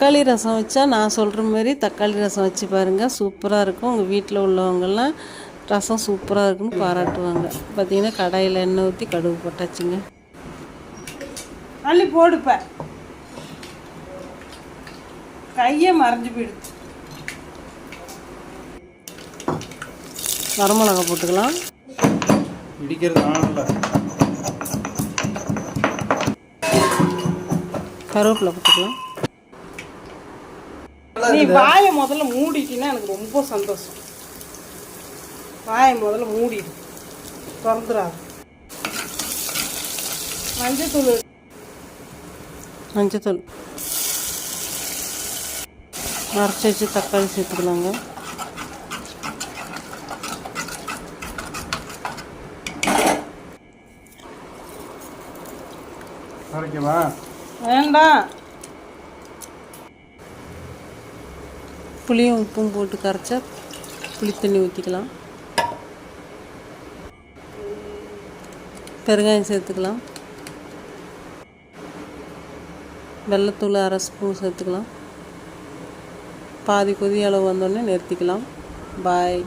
தக்காளி ரசம் வச்சா நான் சொல்கிற மாதிரி தக்காளி ரசம் வச்சு பாருங்கள் சூப்பராக இருக்கும். உங்கள் வீட்டில் உள்ளவங்கெல்லாம் ரசம் சூப்பராக இருக்குன்னு பாராட்டுவாங்க. பார்த்தீங்கன்னா கடாயில் எண்ணெய் ஊற்றி கடுகு போட்டாச்சுங்க. அள்ளி போடுப்ப கையை மறைஞ்சு போயிடுது வரமிளகா போட்டுக்கலாம். கருவேப்பிலை போட்டுக்கலாம். நீ வாயை முதல்ல மூடிட்டினா எனக்கு ரொம்ப சந்தோஷம். வாயை முதல்ல மூடிடு. திறந்துடாது. மஞ்சத்தூள் மஞ்சத்தூள். அரைச்சி வச்சு தக்காளி சேர்த்துக்கலாங்க வேண்டாம். புளியும் உப்பும் போட்டு கரைச்சா புளி தண்ணி ஊற்றிக்கலாம் பெருங்காயம் சேர்த்துக்கலாம். வெள்ளத்தூள் அரை ஸ்பூன் சேர்த்துக்கலாம். பாதி கொதி அளவு வந்தோடனே நிறுத்திக்கலாம். பாய்